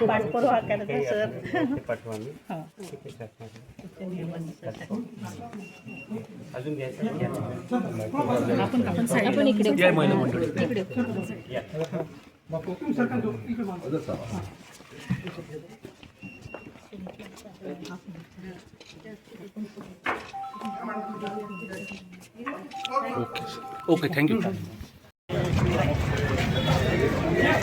पाठपुरावा करतो सर आपण इकडे या महिला मंडळी. इकडे ओके थँक्यू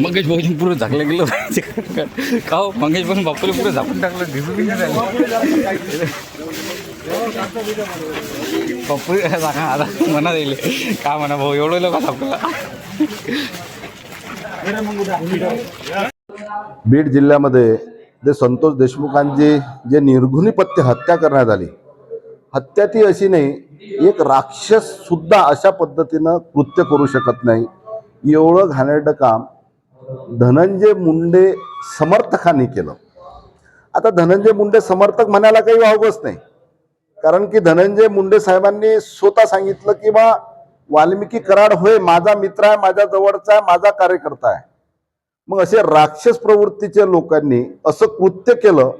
मंगेश भाऊजी पुढे झाकलं गेलं. पाहिजे का हो? मंगेश भाऊ बापूला पुढे झाकून टाकलं दिसू बापू सांगा आता म्हणा येईल. का म्हणा भाऊ एवढं लोक आपल्याला बीड जिल्ह्यामध्ये जे संतोष देशमुखांची जे निर्घुणीपत्य हत्या करण्यात आली. हत्या ती अशी नाही एक राक्षस सुद्धा अशा पद्धतीनं कृत्य करू शकत नाही. एवढं घाणेरडं काम धनंजय मुंडे समर्थकांनी केलं. आता धनंजय मुंडे समर्थक म्हणायला काही वावगच नाही. कारण की धनंजय मुंडे साहेबांनी स्वतः सांगितलं की बा वाल्मिकी कराड होय माझा मित्र आहे माझ्या जवळचा आहे माझा कार्यकर्ता आहे. मग असे राक्षस प्रवृत्तीच्या लोकांनी असं कृत्य केलं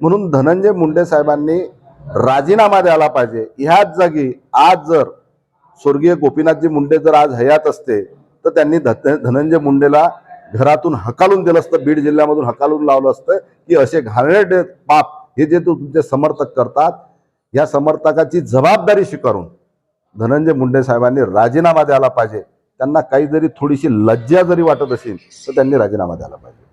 म्हणून धनंजय मुंडे साहेबांनी राजीनामा द्यायला पाहिजे. ह्याच जागी आज जर स्वर्गीय गोपीनाथजी मुंडे जर आज हयात असते तर त्यांनी ध- धनंजय मुंडेला घरातून हकालून दिलं असतं बीड जिल्ह्यामधून हकालून लावलं असतं की असे घाणेरडे पाप हे जे तू तुमचे समर्थक करतात या समर्थकाची जबाबदारी स्वीकारून धनंजय मुंडे साहेबांनी राजीनामा द्यायला पाहिजे. त्यांना काही जरी थोडीशी लज्जा जरी वाटत असेल तर त्यांनी राजीनामा द्यायला पाहिजे.